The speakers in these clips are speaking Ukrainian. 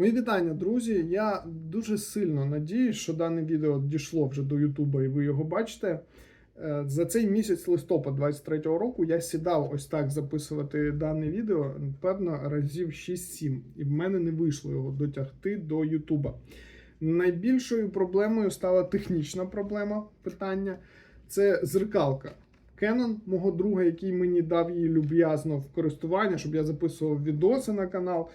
Мої вітання, друзі. Я дуже сильно надіюсь, що дане відео дійшло вже до Ютуба і ви його бачите. Е, За цей місяць листопад 23-го року я сідав ось так записувати дане відео, певно, разів 6-7, і в мене не вийшло його дотягти до Ютуба. Найбільшою проблемою стала технічна проблема питання це зеркалка. Canon, мого друга, який мені дав її люб'язно в користування, щоб я записував відоси на канал.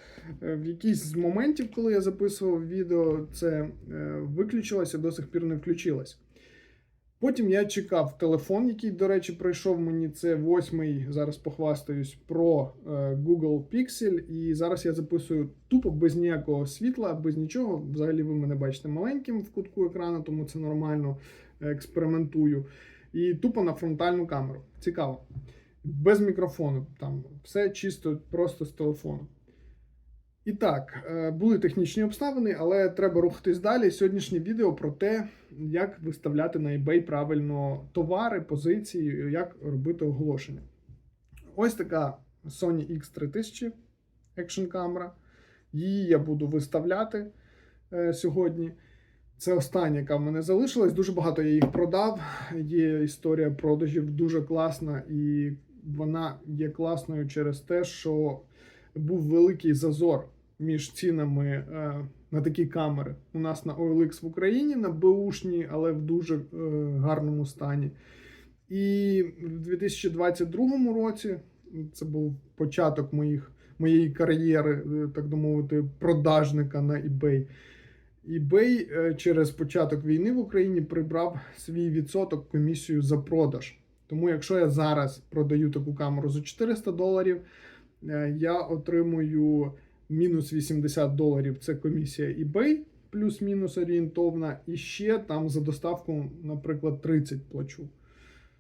Е, В якийсь з моментів, коли я записував відео, це е, виключилося, до сих пір не включилось. Потім я чекав телефон, який, до речі, прийшов мені. Це восьмий, зараз похвастаюсь, про е, Google Pixel. І зараз я записую тупо без ніякого світла, без нічого. Взагалі ви мене бачите маленьким в кутку екрану, тому це нормально експериментую. І тупо на фронтальну камеру. Цікаво. Без мікрофону. Там все чисто просто з телефону. І так, е, були технічні обставини, але треба рухатись далі. Сьогоднішнє відео про те, як виставляти на eBay правильно товари, позиції, як робити оголошення. Ось така Sony X3000 екшн камера. Її я буду виставляти е, сьогодні. Це остання, яка в мене залишилась. Дуже багато я їх продав. Є історія продажів дуже класна, і вона є класною через те, що був великий зазор між цінами е, на такі камери. У нас на OLX в Україні на Бушній, але в дуже е, гарному стані. І в 2022 році це був початок моїх, моєї кар'єри, е, так би мовити, продажника на eBay. eBay е, через початок війни в Україні прибрав свій відсоток комісію за продаж. Тому, якщо я зараз продаю таку камеру за 400 доларів, е, я отримую мінус 80 доларів це комісія eBay, плюс-мінус орієнтовна, і ще там за доставку, наприклад, 30 плачу.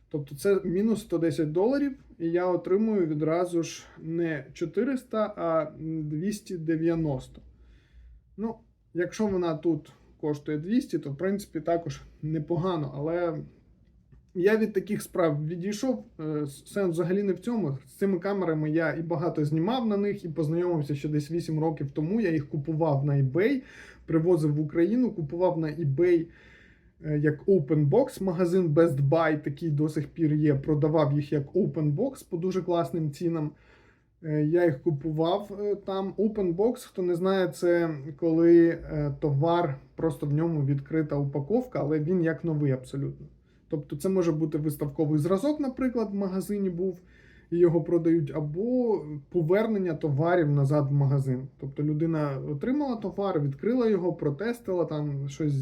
Тобто це мінус 110 доларів, і я отримую відразу ж не 400, а 290. Ну, якщо вона тут коштує 200, то в принципі також непогано. Але я від таких справ відійшов. Е, Сенс взагалі не в цьому. З цими камерами я і багато знімав на них, і познайомився ще десь 8 років тому. Я їх купував на eBay, привозив в Україну, купував на eBay е, як Open Box, магазин Best Buy, такий до сих пір є. Продавав їх як Open Box по дуже класним цінам. Е, Я їх купував е, там. Open Box, хто не знає, це коли е, товар просто в ньому відкрита упаковка, але він як новий абсолютно. Тобто це може бути виставковий зразок, наприклад, в магазині був і його продають, або повернення товарів назад в магазин. Тобто людина отримала товар, відкрила його, протестила, там щось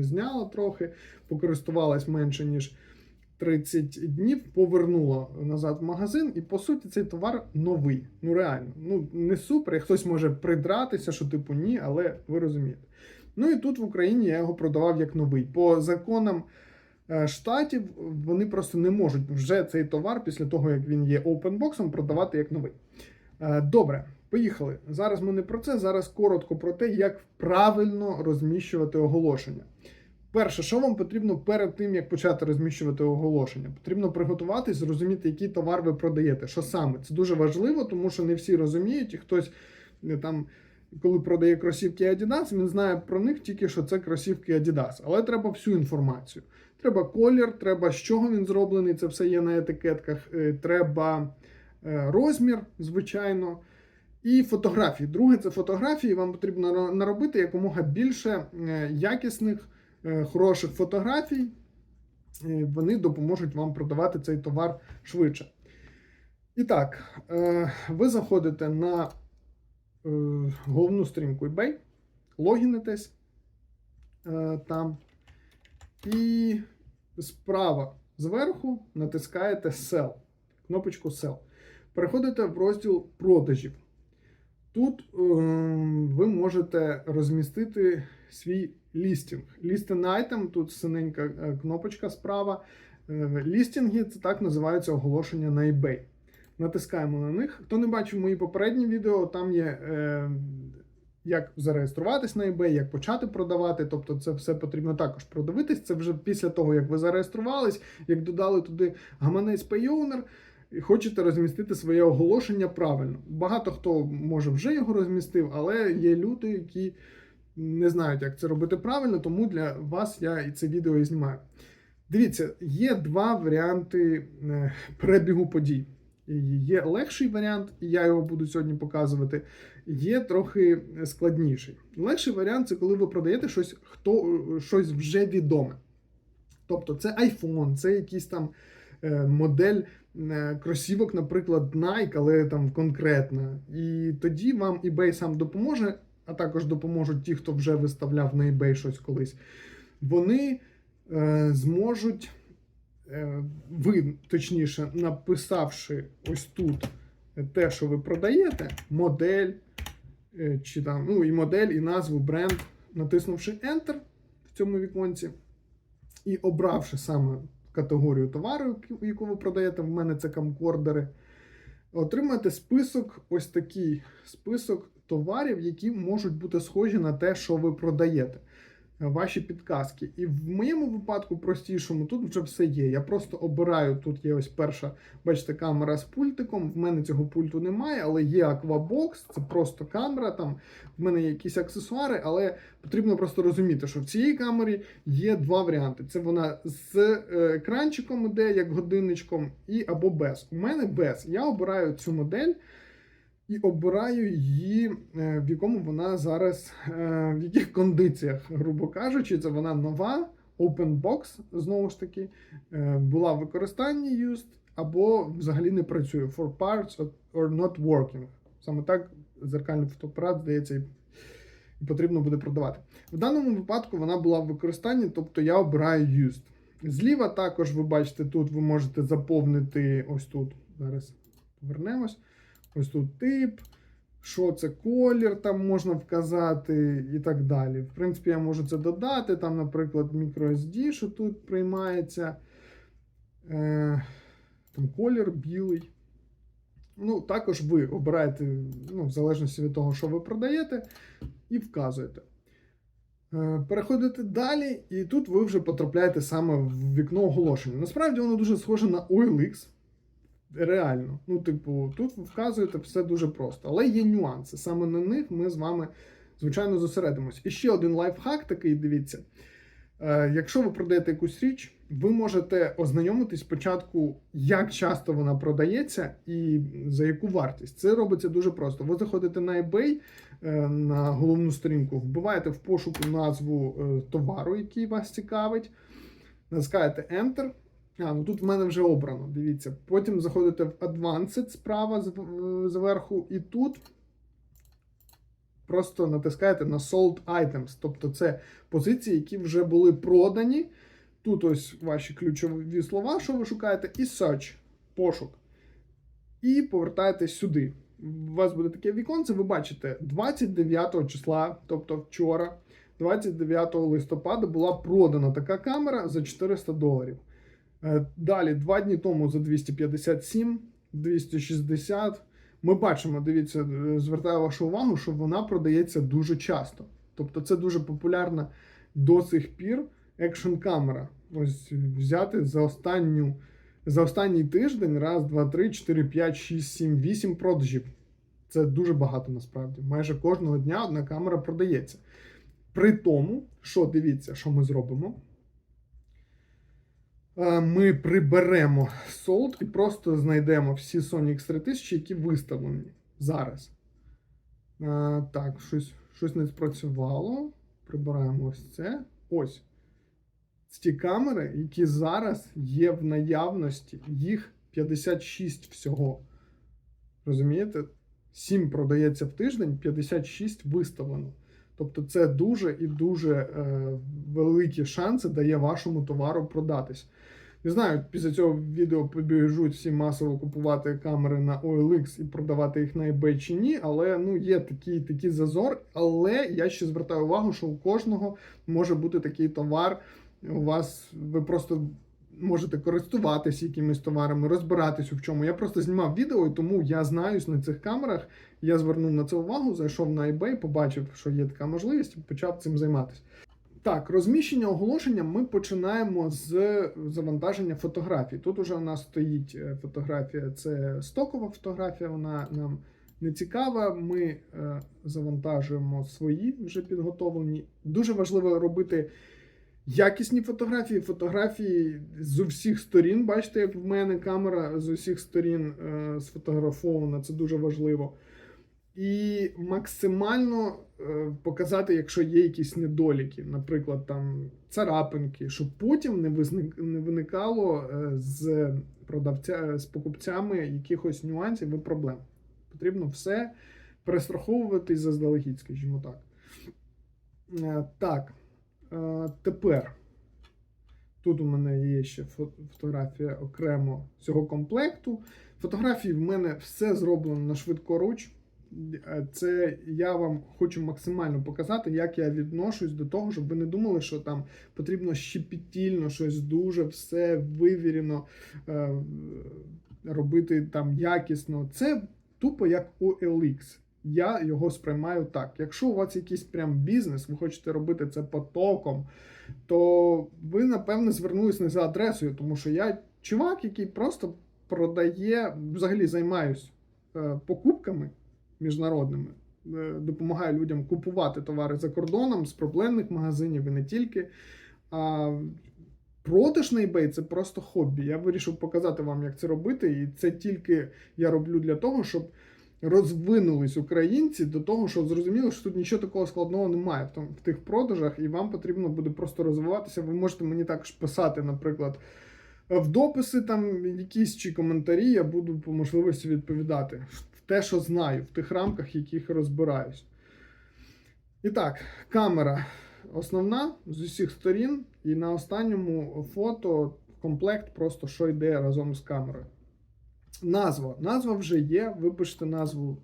зняла трохи, покористувалась менше ніж 30 днів, повернула назад в магазин, і по суті цей товар новий. Ну реально, ну не супер. Хтось може придратися, що типу ні, але ви розумієте. Ну і тут в Україні я його продавав як новий. По законам е, штатів вони просто не можуть вже цей товар після того, як він є опенбоксом, продавати як новий. Е, Добре, поїхали. Зараз ми не про це. Зараз коротко про те, як правильно розміщувати оголошення. Перше, що вам потрібно перед тим, як почати розміщувати оголошення? Потрібно приготуватись, зрозуміти, який товар ви продаєте. Що саме? Це дуже важливо, тому що не всі розуміють, і хтось е, там, коли продає кросівки Adidas, він знає про них тільки, що це кросівки Adidas. Але треба всю інформацію. Треба колір, треба з чого він зроблений, це все є на етикетках. е, Треба е, розмір, звичайно. І фотографії. Друге, це фотографії. Вам потрібно наробити якомога більше якісних, хороших фотографій. Е, Вони допоможуть вам продавати цей товар швидше. І так, е, ви заходите на е, головну сторінку eBay, логінитесь е, там. І справа зверху натискаєте Sell, кнопочку Sell. Переходите в розділ продажів. Тут е, ви можете розмістити свій лістинг. Лістинг item, тут синенька е, кнопочка справа. Е, лістинги це так називаються оголошення на eBay. Натискаємо на них. Хто не бачив мої попередні відео, там є е, як зареєструватись на eBay, як почати продавати. Тобто це все потрібно також продивитись. Це вже після того, як ви зареєструвались, як додали туди гаманець PayOwner, і хочете розмістити своє оголошення правильно. Багато хто може вже його розмістив, але є люди, які не знають, як це робити правильно, тому для вас я і це відео і знімаю. Дивіться, є два варіанти е, перебігу подій. Є легший варіант, і я його буду сьогодні показувати. Є трохи складніший. Легший варіант це коли ви продаєте щось, хто, щось вже відоме. Тобто це iPhone, це якийсь там е, модель е, кросівок, наприклад, Nike, але там конкретна. І тоді вам eBay сам допоможе, а також допоможуть ті, хто вже виставляв на eBay щось колись. Вони е, зможуть, е, ви, точніше, написавши ось тут те, що ви продаєте, модель, е, чи там, ну, і модель, і назву, бренд, натиснувши Enter в цьому віконці, і обравши саме категорію товару, яку ви продаєте, в мене це камкордери, отримаєте список, ось такий список товарів, які можуть бути схожі на те, що ви продаєте. Ваші підказки. І в моєму випадку простішому тут вже все є. Я просто обираю. Тут є ось перша, бачите, камера з пультиком. В мене цього пульту немає, але є Aquabox, це просто камера. Там в мене є якісь аксесуари, але потрібно просто розуміти, що в цій камері є два варіанти: це вона з е, екранчиком іде, як годинничком, і або без. У мене без. Я обираю цю модель. І обираю її, е, в якому вона зараз, е, в яких кондиціях, грубо кажучи, це вона нова, open box, знову ж таки, е, була в використанні used, або взагалі не працює for parts or not working. Саме так зеркальний фотоапарат, здається, і потрібно буде продавати. В даному випадку вона була в використанні, тобто я обираю used. Зліва також ви бачите, тут ви можете заповнити ось тут. Зараз повернемось. Ось тут тип, що це колір, там можна вказати і так далі. В принципі, я можу це додати. Там, наприклад, microSD, що тут приймається. Е, Там колір білий. Ну, Також ви обираєте, ну, в залежності від того, що ви продаєте, і вказуєте. Е, Переходите далі, і тут ви вже потрапляєте саме в вікно оголошення. Насправді воно дуже схоже на OLX. Реально. Ну, типу, тут вказуєте все дуже просто. Але є нюанси. Саме на них ми з вами, звичайно, зосередимось. І ще один лайфхак такий, дивіться. Е, Якщо ви продаєте якусь річ, ви можете ознайомитись спочатку, як часто вона продається і за яку вартість. Це робиться дуже просто. Ви заходите на eBay е, на головну сторінку, вбиваєте в пошуку назву е, товару, який вас цікавить, натискаєте Enter. А, ну тут в мене вже обрано. Дивіться. Потім заходите в Advanced справа зверху, і тут просто натискаєте на Sold Items. Тобто це позиції, які вже були продані. Тут ось ваші ключові слова, що ви шукаєте, і Search, пошук. І повертаєтесь сюди. У вас буде таке віконце, ви бачите, 29 числа, тобто вчора, 29 листопада, була продана така камера за 400 доларів. Е, Далі, два дні тому за 257, 260. Ми бачимо, дивіться, е, звертаю вашу увагу, що вона продається дуже часто. Тобто це дуже популярна до сих пір екшн камера. Ось взяти за останню. За останній тиждень раз, два, три, чотири, п'ять, шість, сім, вісім продажів. Це дуже багато насправді. Майже кожного дня одна камера продається. При тому, що дивіться, що ми зробимо. Е, Ми приберемо солд і просто знайдемо всі Sony X3000, які виставлені зараз. Е, Так, щось, щось не спрацювало. Прибираємо ось це. Ось. Ці камери, які зараз є в наявності, їх 56 всього. Розумієте? 7 продається в тиждень, 56 виставлено. Тобто це дуже і дуже е, великі шанси дає вашому товару продатись. Не знаю, після цього відео побіжуть всі масово купувати камери на OLX і продавати їх на eBay чи ні, але ну, є такий, такий зазор. Але я ще звертаю увагу, що у кожного може бути такий товар. У вас ви просто можете користуватися якимись товарами, розбиратись у чому. Я просто знімав відео, і тому я знаюсь на цих камерах. Я звернув на це увагу, зайшов на eBay, побачив, що є така можливість, і почав цим займатися. Так, розміщення оголошення ми починаємо з завантаження фотографій. Тут уже у нас стоїть е, фотографія, це стокова фотографія, вона нам не цікава. Ми е, завантажуємо свої вже підготовлені. Дуже важливо робити якісні фотографії, фотографії з усіх сторін. Бачите, як в мене камера з усіх сторін е, сфотографована, це дуже важливо. І максимально е, показати, якщо є якісь недоліки, наприклад, там царапинки, щоб потім не не виникало е, з продавця з покупцями якихось нюансів і проблем. Потрібно все перестраховувати заздалегідь, скажімо так. Е, Так, тепер тут у мене є ще фо- фотографія окремо цього комплекту. Фотографії в мене все зроблено на швидкоруч. Е, Це я вам хочу максимально показати, як я відношусь до того, щоб ви не думали, що там потрібно щепетільно, щось дуже все вивірено е, робити там якісно. Це тупо як у LX. Я його сприймаю так. Якщо у вас якийсь прям бізнес, ви хочете робити це потоком, то ви, напевне, звернулись не за адресою, тому що я чувак, який просто продає, взагалі займаюсь е, покупками міжнародними, е, допомагаю людям купувати товари за кордоном з проблемних магазинів і не тільки. А продаж на eBay це просто хобі. Я вирішив показати вам, як це робити, і це тільки я роблю для того, щоб розвинулись українці до того, що зрозуміло, що тут нічого такого складного немає в, в тих продажах, і вам потрібно буде просто розвиватися. Ви можете мені також писати, наприклад, в дописи там якісь чи коментарі, я буду по можливості відповідати те, що знаю, в тих рамках, яких розбираюсь. І так, камера основна з усіх сторін, і на останньому фото комплект просто що йде разом з камерою. Назва. Назва вже є. Ви пишете назву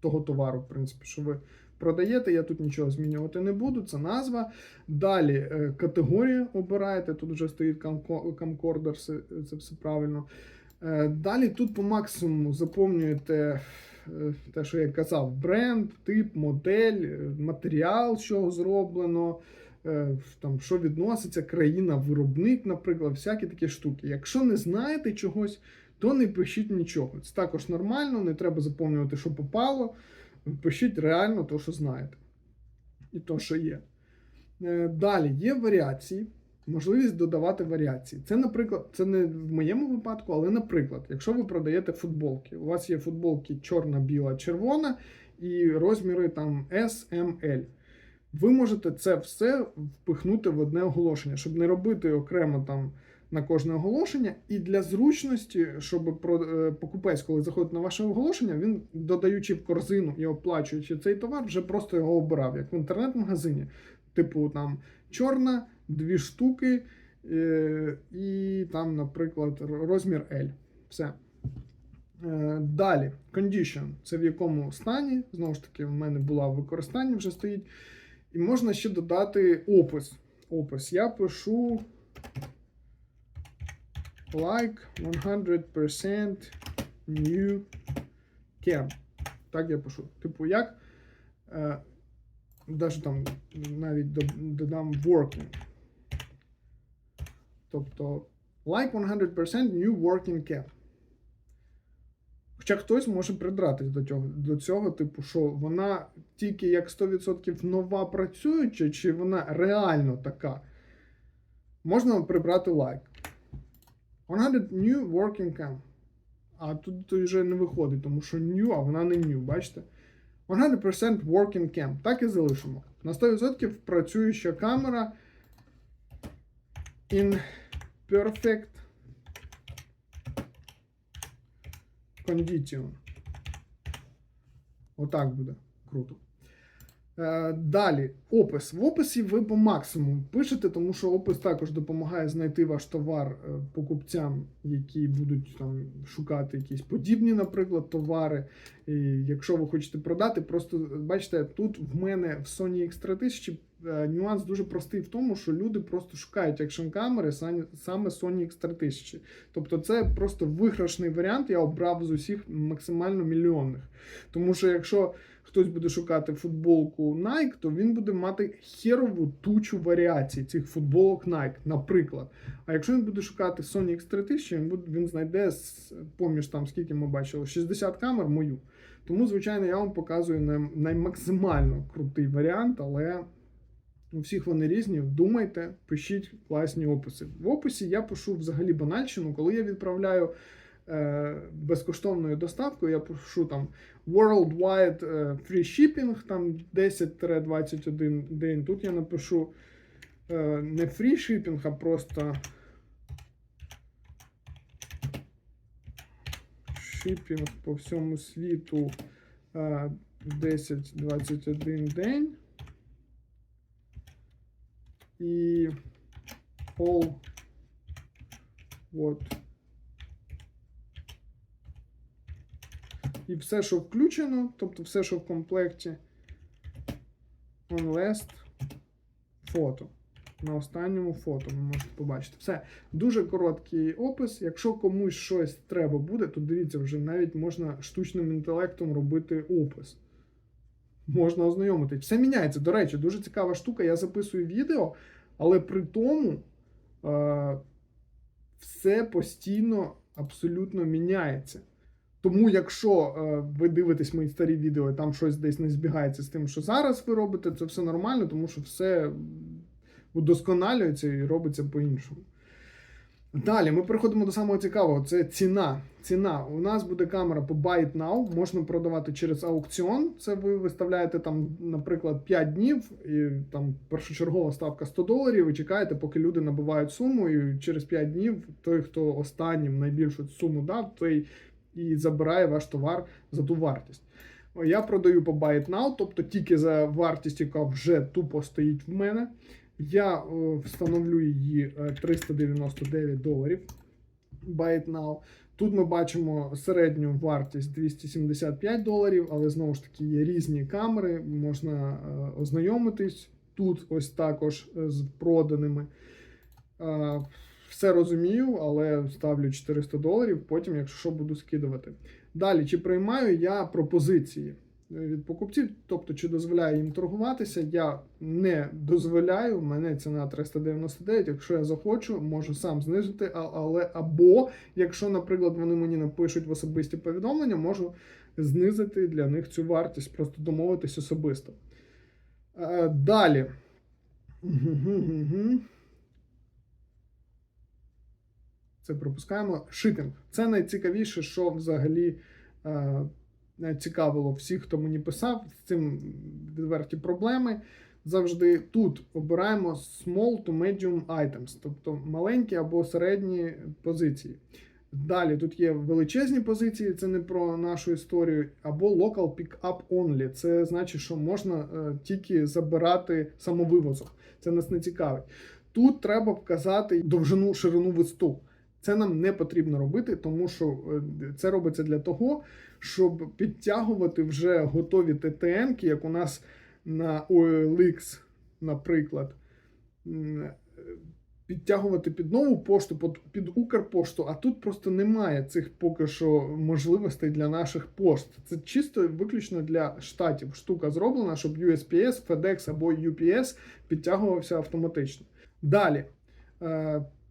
того товару, в принципі, що ви продаєте. Я тут нічого змінювати не буду. Це назва. Далі е, категорію обираєте. Тут вже стоїть камко- камкордер, це все правильно. Е, Далі тут по максимуму заповнюєте е, те, що я казав: бренд, тип, модель, е, матеріал, чого зроблено, там, що відноситься, країна, виробник, наприклад, всякі такі штуки. Якщо не знаєте чогось, то не пишіть нічого. Це також нормально, не треба заповнювати, що попало. Пишіть реально то, що знаєте. І то, що є. Далі є варіації, можливість додавати варіації. Це, наприклад, це не в моєму випадку, але, наприклад, якщо ви продаєте футболки, у вас є футболки чорна, біла, червона і розміри там S, M, L. Ви можете це все впихнути в одне оголошення, щоб не робити окремо там на кожне оголошення. І для зручності, щоб е, покупець, коли заходить на ваше оголошення, він, додаючи в корзину і оплачуючи цей товар, вже просто його обирав, як в інтернет-магазині. Типу там чорна, дві штуки, е, і там, наприклад, розмір L. Все. Е, Далі, condition. Це в якому стані. Знову ж таки, в мене була в використанні, вже стоїть. І можна ще додати опис. Опис. Я пишу like 100% new cam. Так я пишу. Типу, як. Е, даже там навіть додам working. Тобто, like 100% new working cam. Хоча хтось може придратись до цього, до цього, типу, що вона тільки як 100% нова працююча, чи вона реально така. Можна прибрати лайк. 100 new working cam. А тут то вже не виходить, тому що new, а вона не new, бачите? 100% working cam. Так і залишимо. На 100% працююча камера in perfect condition. Отак буде. Круто. Е, Далі, опис. В описі ви по максимуму пишете, тому що опис також допомагає знайти ваш товар е, покупцям, які будуть там шукати якісь подібні, наприклад, товари. І якщо ви хочете продати, просто бачите, тут в мене в Sony X3000 е, нюанс дуже простий в тому, що люди просто шукають екшн камери саме Sony X3000. Тобто це просто виграшний варіант, я обрав з усіх максимально мільйонних. Тому що якщо хтось буде шукати футболку Nike, то він буде мати херову тучу варіацій цих футболок Nike, наприклад. А якщо він буде шукати Sony X3000, він, буде, він знайде поміж там, скільки ми бачили, 60 камер мою. Тому, звичайно, я вам показую наймаксимально крутий варіант, але у всіх вони різні. Думайте, пишіть класні описи. В описі я пишу взагалі банальщину, коли я відправляю е, безкоштовною доставкою, я пишу там Worldwide е, Free Shipping, там 10-21 день. Тут я напишу е, не Free Shipping, а просто Shipping по всьому світу е, 10-21 день. І all от. І все, що включено, тобто все, що в комплекті. On last фото. На останньому фото ви можете побачити. Все. Дуже короткий опис. Якщо комусь щось треба буде, то дивіться, вже навіть можна штучним інтелектом робити опис. Можна ознайомитись. Все міняється. До речі, дуже цікава штука. Я записую відео, але при тому е, все постійно абсолютно міняється. Тому, якщо е, ви дивитесь мої старі відео, і там щось десь не збігається з тим, що зараз ви робите, це все нормально, тому що все удосконалюється і робиться по-іншому. Далі ми переходимо до самого цікавого: це ціна. Ціна. У нас буде камера по Buy It Now, можна продавати через аукціон. Це ви виставляєте там, наприклад, 5 днів, і там першочергова ставка 100 доларів. Ви чекаєте, поки люди набивають суму, і через 5 днів той, хто останнім найбільшу суму дав, той і забирає ваш товар за ту вартість. Я продаю по Buy It Now, тобто тільки за вартість, яка вже тупо стоїть в мене. Я встановлю її е, 399 доларів. Buy It Now. Тут ми бачимо середню вартість 275 доларів, але знову ж таки є різні камери, можна е, ознайомитись. Тут ось також е, з проданими. Е, Все розумію, але ставлю 400 доларів, потім, якщо що, буду скидувати. Далі, чи приймаю я пропозиції від покупців, тобто чи дозволяю їм торгуватися, я не дозволяю, мене ціна 399, якщо я захочу, можу сам знизити, але або, якщо, наприклад, вони мені напишуть в особисті повідомлення, можу знизити для них цю вартість, просто домовитись особисто. Е, Далі. Це пропускаємо. Шипінг. Це найцікавіше, що взагалі е, цікавило всіх, хто мені писав. З цим відверті проблеми. Завжди тут обираємо small to medium items, тобто маленькі або середні позиції. Далі тут є величезні позиції, це не про нашу історію, або local pick-up only. Це значить, що можна е, тільки забирати самовивозок. Це нас не цікавить. Тут треба вказати довжину ширину виступ. Це нам не потрібно робити, тому що е, це робиться для того, щоб підтягувати вже готові ТТН, як у нас на OLX, наприклад, е, підтягувати під нову пошту, під, під Укрпошту, а тут просто немає цих поки що можливостей для наших пошт. Це чисто виключно для штатів. Штука зроблена, щоб USPS, FedEx або UPS підтягувався автоматично. Далі.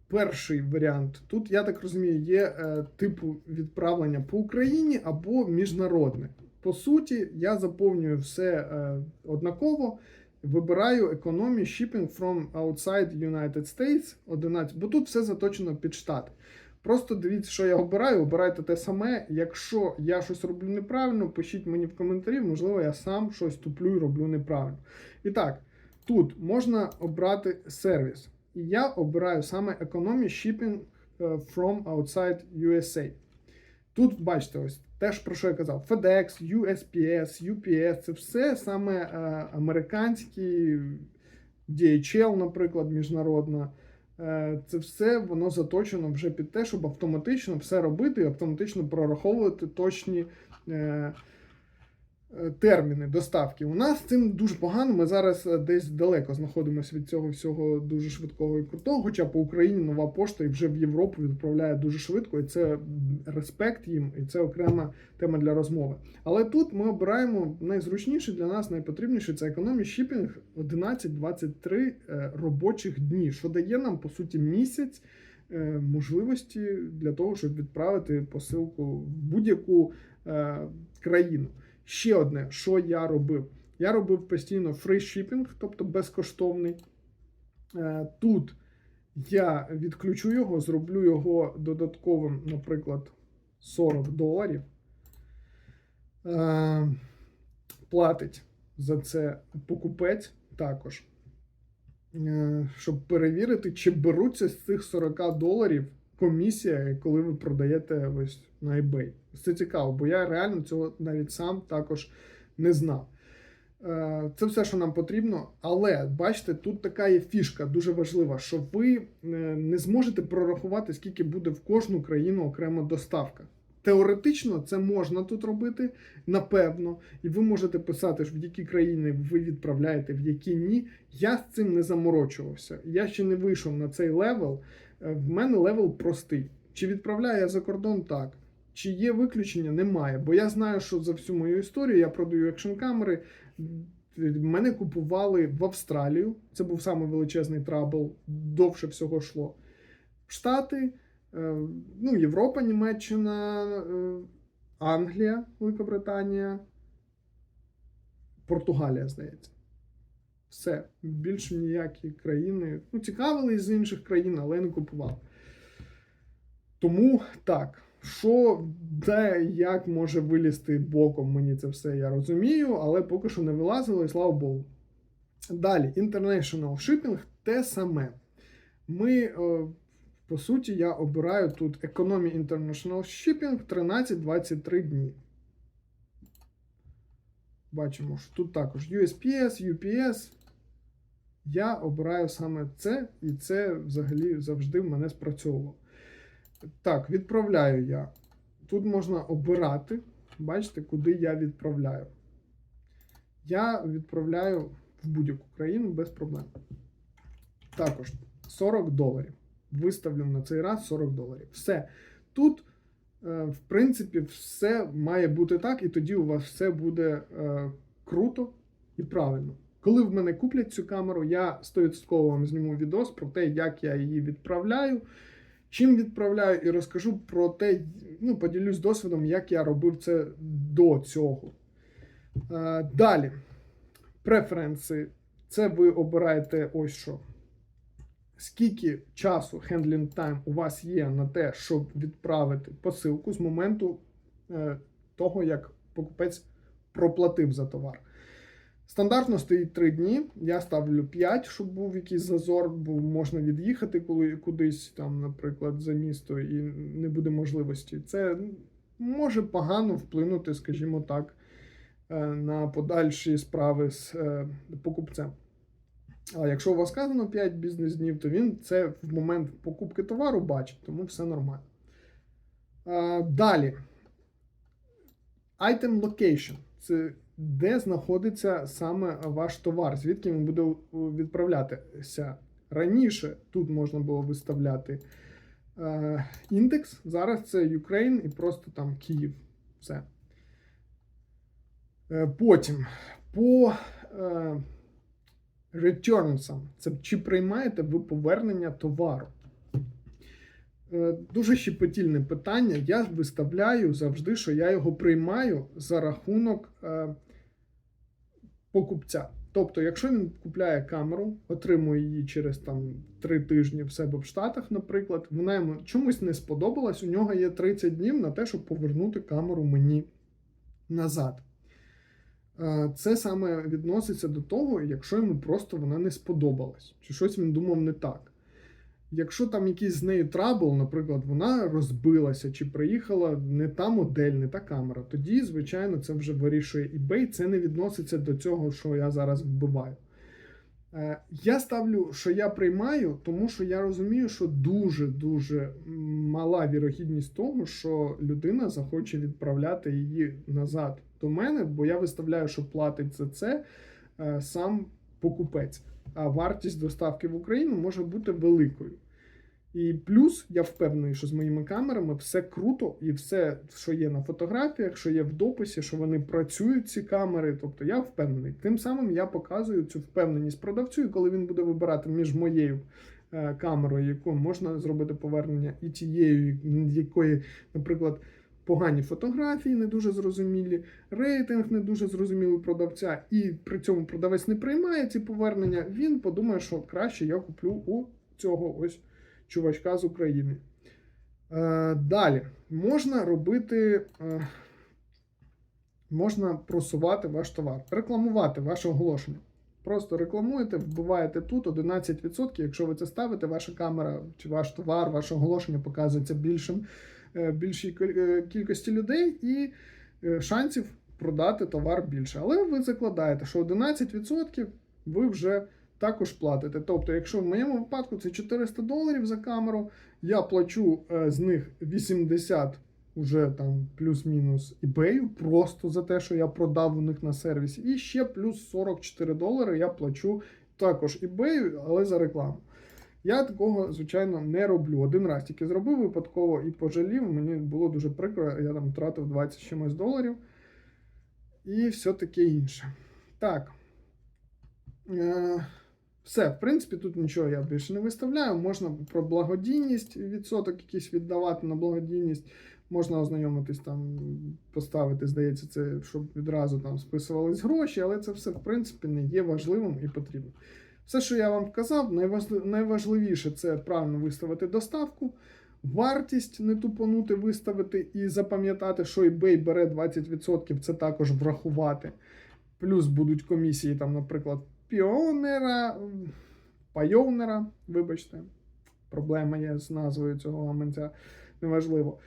Перший варіант. Тут, я так розумію, є е, типу відправлення по Україні або міжнародне. По суті, я заповнюю все е, однаково. Вибираю економі shipping from outside United States 11, бо тут все заточено під штати. Просто дивіться, що я обираю, обирайте те саме. Якщо я щось роблю неправильно, пишіть мені в коментарі, можливо, я сам щось туплю і роблю неправильно. І так, тут можна обрати сервіс. І я обираю саме економі shipping е, from outside USA. Тут бачите, ось те, ж, про що я казав: FedEx, USPS, UPS це все саме е, американські, DHL, наприклад, міжнародна. Е, Це все воно заточено вже під те, щоб автоматично все робити і автоматично прораховувати точні терміни доставки. У нас цим дуже погано. Ми зараз е, десь далеко знаходимося від цього всього дуже швидкого і крутого. Хоча по Україні нова пошта і вже в Європу відправляє дуже швидко, і це респект їм, і це окрема тема для розмови. Але тут ми обираємо найзручніше для нас, найпотрібніше це економія шіпінг 11-23 е, робочих дні, що дає нам по суті місяць е, можливості для того, щоб відправити посилку в будь-яку е, країну. Ще одне, що я робив. Я робив постійно shipping, тобто безкоштовний. Е, Тут я відключу його, зроблю його додатковим, наприклад, 40 доларів. Е, Платить за це покупець також. Е, Щоб перевірити, чи беруться з цих 40 доларів комісія, коли ви продаєте ось на eBay. Це цікаво, бо я реально цього навіть сам також не знав. Е, Це все, що нам потрібно. Але бачите, тут така є фішка дуже важлива, що ви е, не зможете прорахувати, скільки буде в кожну країну окрема доставка. Теоретично це можна тут робити, напевно, і ви можете писати, в які країни ви відправляєте, в які ні. Я з цим не заморочувався. Я ще не вийшов на цей левел. Е, В мене левел простий. Чи відправляю я за кордон? Так. Чи є виключення? Немає. Бо я знаю, що за всю мою історію я продаю екшн камери. Мене купували в Австралію. Це був самий величезний трабл, довше всього йшло. Штати, е, ну, Європа, Німеччина, е, Англія, Великобританія, Португалія, здається. Все. Більше ніякі країни. Ну, цікавились з інших країн, але не купував. Тому так. Що, де, як може вилізти боком, мені це все я розумію, але поки що не вилазило, і слава Богу. Далі, International Shipping те саме. Ми, е, по суті, я обираю тут Economy International Shipping 13-23 дні. Бачимо, що тут також USPS, UPS. Я обираю саме це, і це взагалі завжди в мене спрацьовувало. Так, відправляю я. Тут можна обирати, бачите, куди я відправляю. Я відправляю в будь-яку країну без проблем. Також 40 доларів. Виставлю на цей раз 40 доларів. Все. Тут, е, в принципі, все має бути так, і тоді у вас все буде е, круто і правильно. Коли в мене куплять цю камеру, я 100% вам зніму відос про те, як я її відправляю. Чим відправляю і розкажу про те, ну, поділюсь досвідом, як я робив це до цього. Е, далі. Преференси. Це ви обираєте ось що. Скільки часу handling time у вас є на те, щоб відправити посилку з моменту е, того, як покупець проплатив за товар. Стандартно стоїть 3 дні. Я ставлю 5, щоб був якийсь зазор, бо можна від'їхати коли кудись, там, наприклад, за місто, і не буде можливості. Це може погано вплинути, скажімо так, е, на подальші справи з е, покупцем. А якщо у вас сказано 5 бізнес-днів, то він це в момент покупки товару бачить, тому все нормально. Е, Далі. Item location. Це де знаходиться саме ваш товар, звідки він буде відправлятися. Раніше тут можна було виставляти е, індекс, зараз це Ukraine і просто там Київ. Все. Е, потім по е, returns, це чи приймаєте ви повернення товару? Е, Дуже щепетільне питання. Я виставляю завжди, що я його приймаю за рахунок е, покупця. Тобто, якщо він купляє камеру, отримує її через там 3 тижні в себе в Штатах, наприклад, вона йому чомусь не сподобалась, у нього є 30 днів на те, щоб повернути камеру мені назад. Е, Це саме відноситься до того, якщо йому просто вона не сподобалась, чи щось він думав не так. Якщо там якийсь з нею трабл, наприклад, вона розбилася чи приїхала не та модель, не та камера, тоді, звичайно, це вже вирішує eBay. Це не відноситься до цього, що я зараз вбиваю. Е, Я ставлю, що я приймаю, тому що я розумію, що дуже-дуже мала вірогідність того, що людина захоче відправляти її назад до мене, бо я виставляю, що платить за це е, сам покупець. А вартість доставки в Україну може бути великою. І плюс я впевнений, що з моїми камерами все круто, і все, що є на фотографіях, що є в дописі, що вони працюють, ці камери. Тобто я впевнений. Тим самим я показую цю впевненість продавцю, і коли він буде вибирати між моєю е, камерою, яку можна зробити повернення, і тією, якої, наприклад, погані фотографії, не дуже зрозумілі, рейтинг не дуже зрозумілий продавця, і при цьому продавець не приймає ці повернення, він подумає, що краще я куплю у цього ось чувачка з України. Е, далі можна робити, е, можна просувати ваш товар, рекламувати ваше оголошення. Просто рекламуєте, вбиваєте тут 11%. Якщо ви це ставите, ваша камера чи ваш товар, ваше оголошення показується більшим, більшій е, кількості людей і е, шансів продати товар більше. Але ви закладаєте, що 11% ви вже також платите. Тобто, якщо в моєму випадку це 400 доларів за камеру, я плачу е, з них 80 уже там плюс-мінус eBay, просто за те, що я продав у них на сервісі. І ще плюс 44 долари я плачу також eBay, але за рекламу. Я такого, звичайно, не роблю. Один раз тільки зробив випадково і пожалів. Мені було дуже прикро, я там втратив 20 чимось доларів. І все таке інше. Так. Е, все, в принципі, тут нічого я більше не виставляю. Можна про благодійність відсоток якийсь віддавати на благодійність. Можна ознайомитись там, поставити, здається, це, щоб відразу там списувались гроші, але це все, в принципі, не є важливим і потрібно. Все, що я вам найважли- найважливіше це правильно виставити доставку, вартість не тупонути виставити і запам'ятати, що eBay бере 20%, це також врахувати. Плюс будуть комісії, там, наприклад, піонера, пайонера, вибачте, проблема є з назвою цього гаманця, неважливо.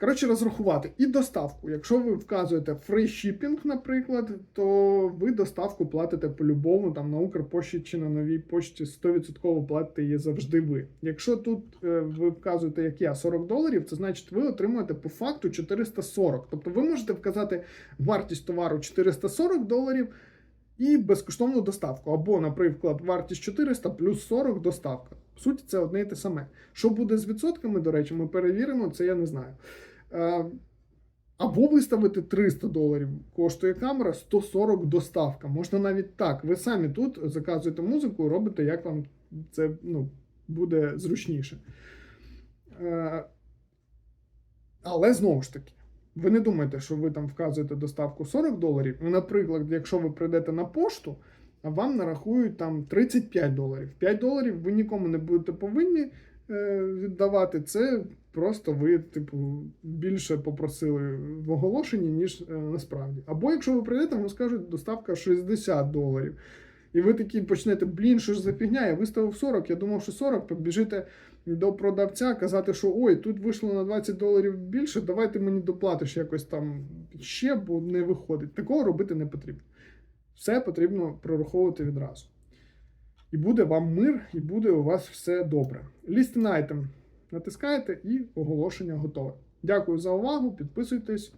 Коротше, розрахувати і доставку. Якщо ви вказуєте free shipping, наприклад, то ви доставку платите по-любому, там на Укрпошті чи на новій пошті 100% платите її завжди ви. Якщо тут е, ви вказуєте, як я, 40 доларів, це значить ви отримуєте по факту 440. Тобто ви можете вказати вартість товару 440 доларів і безкоштовну доставку. Або, наприклад, вартість 400 плюс 40 доставка. В суті, це одне і те саме. Що буде з відсотками, до речі, ми перевіримо, це я не знаю. Е, Або виставити 300 доларів коштує камера, 140 доставка. Можна навіть так. Ви самі тут заказуєте музику, робите, як вам це ну, буде зручніше. Е, Але знову ж таки, ви не думайте, що ви там вказуєте доставку 40 доларів. Наприклад, якщо ви прийдете на пошту, а вам нарахують там 35 доларів. 5 доларів ви нікому не будете повинні е, віддавати. Це просто ви, типу, більше попросили в оголошенні, ніж е, насправді. Або якщо ви прийдете, вам скажуть доставка 60 доларів. І ви такі почнете, блін, що ж за фігня? Я виставив 40, я думав, що 40, побіжите до продавця, казати, що ой, тут вийшло на 20 доларів більше, давайте мені доплатиш якось там ще, бо не виходить. Такого робити не потрібно. Все потрібно прораховувати відразу. І буде вам мир, і буде у вас все добре. Listen item натискаєте і оголошення готове. Дякую за увагу. Підписуйтесь.